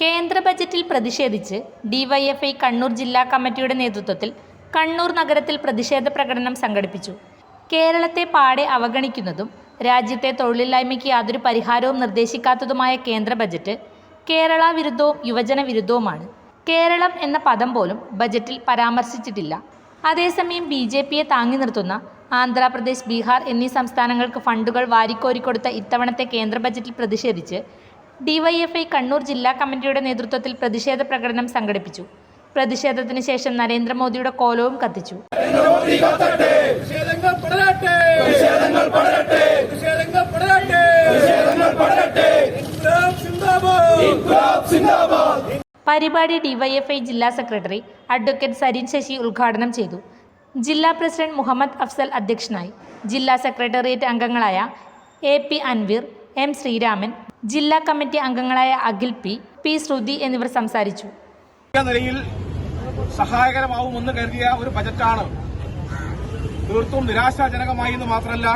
കേന്ദ്ര ബജറ്റിൽ പ്രതിഷേധിച്ച് ഡിവൈഎഫ്ഐ കണ്ണൂർ ജില്ലാ കമ്മിറ്റിയുടെ നേതൃത്വത്തിൽ കണ്ണൂർ നഗരത്തിൽ പ്രതിഷേധ പ്രകടനം സംഘടിപ്പിച്ചു. കേരളത്തെ പാടെ അവഗണിക്കുന്നതും രാജ്യത്തെ തൊഴിലില്ലായ്മയ്ക്ക് യാതൊരു പരിഹാരവും നിർദ്ദേശിക്കാത്തതുമായ കേന്ദ്ര ബജറ്റ് കേരള വിരുദ്ധവും യുവജന വിരുദ്ധവുമാണ്. കേരളം എന്ന പദം പോലും ബജറ്റിൽ പരാമർശിച്ചിട്ടില്ല. അതേസമയം ബി ജെ പിയെ താങ്ങി നിർത്തുന്ന ആന്ധ്രാപ്രദേശ് ബീഹാർ എന്നീ സംസ്ഥാനങ്ങൾക്ക് ഫണ്ടുകൾ വാരിക്കോരിക്കൊടുത്ത ഇത്തവണത്തെ കേന്ദ്ര ബജറ്റിൽ പ്രതിഷേധിച്ച് ഡിവൈഎഫ്ഐ കണ്ണൂർ ജില്ലാ കമ്മിറ്റിയുടെ നേതൃത്വത്തിൽ പ്രതിഷേധ പ്രകടനം സംഘടിപ്പിച്ചു. പ്രതിഷേധത്തിന് ശേഷം നരേന്ദ്രമോദിയുടെ കോലവും കത്തിച്ചു. പരിപാടി ഡിവൈഎഫ്ഐ ജില്ലാ സെക്രട്ടറി അഡ്വക്കേറ്റ് സരിൻ ശശി ഉദ്ഘാടനം ചെയ്തു. ജില്ലാ പ്രസിഡന്റ് മുഹമ്മദ് അഫ്സൽ അധ്യക്ഷനായി. ജില്ലാ സെക്രട്ടേറിയറ്റ് അംഗങ്ങളായ A P Anveer M Sreeraman ജില്ലാ കമ്മിറ്റി അംഗങ്ങളായ അഖിൽ പി പി ശ്രുതി എന്നിവർ സംസാരിച്ചു. നിലയിൽ സഹായകരമാവുമെന്ന് കരുതിയ ഒരു ബജറ്റാണ്. തീർത്തും നിരാശാജനകമായി എന്ന് മാത്രമല്ല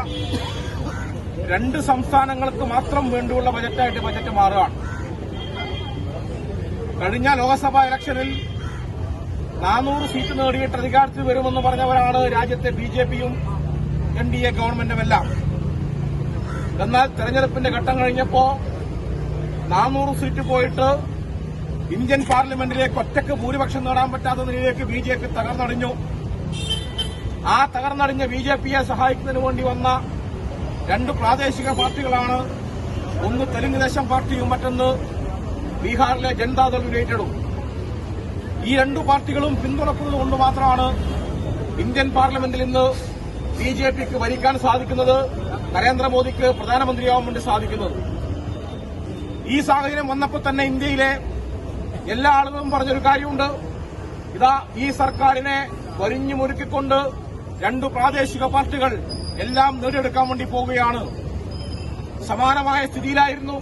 രണ്ട് സംസ്ഥാനങ്ങൾക്ക് മാത്രം വേണ്ടിയുള്ള ബജറ്റായിട്ട് ബജറ്റ് മാറുകയാണ്. കഴിഞ്ഞ ലോക്സഭാ ഇലക്ഷനിൽ നാനൂറ് സീറ്റ് നേടിയിട്ട് അധികാരത്തിൽ വരുമെന്ന് പറഞ്ഞവരാണ് രാജ്യത്തെ ബി ജെ പിയും എൻ ഡി എ ഗവൺമെന്റുമെല്ലാം. എന്നാൽ തെരഞ്ഞെടുപ്പിന്റെ ഘട്ടം കഴിഞ്ഞപ്പോ നാനൂറ് സീറ്റ് പോയിട്ട് ഇന്ത്യൻ പാർലമെന്റിലേക്ക് ഒറ്റയ്ക്ക് ഭൂരിപക്ഷം നേടാൻ പറ്റാത്ത നിലയിലേക്ക് ബി ജെ പി തകർന്നടിഞ്ഞു. ആ തകർന്നടിഞ്ഞ ബി ജെ പിയെ സഹായിക്കുന്നതിന് വേണ്ടി വന്ന രണ്ട് പ്രാദേശിക പാർട്ടികളാണ്. ഒന്ന് തെലുങ്ക് ദേശം പാർട്ടിയും മറ്റൊന്ന് ബീഹാറിലെ ജനതാദൾ യുണൈറ്റഡും. ഈ രണ്ടു പാർട്ടികളും പിന്തുണക്കുന്നത് കൊണ്ട് മാത്രമാണ് ഇന്ത്യൻ പാർലമെന്റിൽ ഇന്ന് ബി ജെ പിക്ക് ഭരിക്കാൻ സാധിക്കുന്നത്. നരേന്ദ്രമോദിക്ക് പ്രധാനമന്ത്രിയാവാൻ വേണ്ടി സാധിക്കുന്നത്. ഈ സാഹചര്യം വന്നപ്പോൾ തന്നെ ഇന്ത്യയിലെ എല്ലാ ആളുകളും പറഞ്ഞൊരു കാര്യമുണ്ട്. ഇതാ ഈ സർക്കാരിനെ വരിഞ്ഞു മുറുക്കിക്കൊണ്ട് രണ്ടു പ്രാദേശിക പാർട്ടികൾ എല്ലാം നേടിയെടുക്കാൻ വേണ്ടി പോവുകയാണ്. സമാനമായ സ്ഥിതിയിലായിരുന്നു.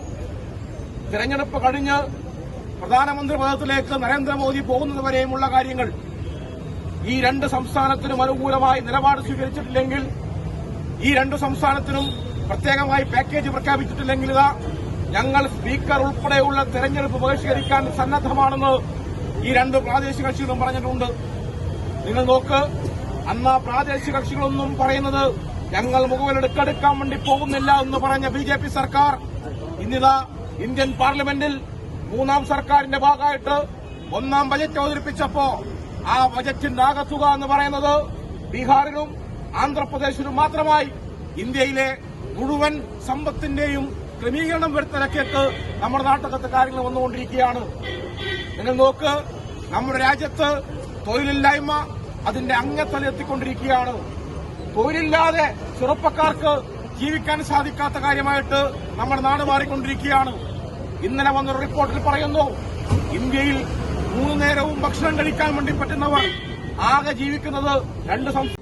തിരഞ്ഞെടുപ്പ് കഴിഞ്ഞ് പ്രധാനമന്ത്രി പദത്തിലേക്ക് നരേന്ദ്രമോദി പോകുന്നതുവരെയുമുള്ള കാര്യങ്ങൾ ഈ രണ്ട് സംസ്ഥാനത്തിനും അനുകൂലമായി നിലപാട് സ്വീകരിച്ചിട്ടില്ലെങ്കിൽ ഈ രണ്ടു സംസ്ഥാനത്തിനും പ്രത്യേകമായി പാക്കേജ് പ്രഖ്യാപിച്ചിട്ടില്ലെങ്കിൽ ഇതാ ഞങ്ങൾ സ്പീക്കർ ഉൾപ്പെടെയുള്ള തെരഞ്ഞെടുപ്പ് ബഹിഷ്കരിക്കാൻ സന്നദ്ധമാണെന്ന് ഈ രണ്ട് പ്രാദേശിക കക്ഷികളും പറഞ്ഞിട്ടുണ്ട്. നിങ്ങൾ നോക്ക് അന്ന് പ്രാദേശിക കക്ഷികളൊന്നും പറയുന്നത് ഞങ്ങൾ മുഖവിലെടുക്കെടുക്കാൻ വേണ്ടി പോകുന്നില്ല എന്ന് പറഞ്ഞ ബി ജെ പി സർക്കാർ ഇന്നിതാ ഇന്ത്യൻ പാർലമെന്റിൽ മൂന്നാം സർക്കാരിന്റെ ഭാഗമായിട്ട് ഒന്നാം ബജറ്റ് അവതരിപ്പിച്ചപ്പോ ആ ബജറ്റിന്റെ ആകത്തുക എന്ന് പറയുന്നത് ബീഹാറിലും ആന്ധ്രാപ്രദേശിലും മാത്രമായി ഇന്ത്യയിലെ മുഴുവൻ സമ്പത്തിന്റെയും ക്രമീകരണം വരുത്തിലക്കേക്ക് നമ്മുടെ നാട്ടകത്ത് കാര്യങ്ങൾ വന്നുകൊണ്ടിരിക്കുകയാണ്. നിങ്ങൾ നോക്ക് നമ്മുടെ രാജ്യത്ത് തൊഴിലില്ലായ്മ അതിന്റെ അങ്ങത്തലെത്തിക്കൊണ്ടിരിക്കുകയാണ് തൊഴിലില്ലാതെ ചെറുപ്പക്കാർക്ക് ജീവിക്കാൻ സാധിക്കാത്ത കാര്യമായിട്ട് നമ്മുടെ നാട് മാറിക്കൊണ്ടിരിക്കുകയാണ്. ഇന്നലെ വന്നൊരു റിപ്പോർട്ടിൽ പറയുന്നു ഇന്ത്യയിൽ മൂന്ന് നേരവും ഭക്ഷണം കഴിക്കാൻ വേണ്ടി പറ്റുന്നവർ ആകെ ജീവിക്കുന്നത് രണ്ട് സംസ്ഥാന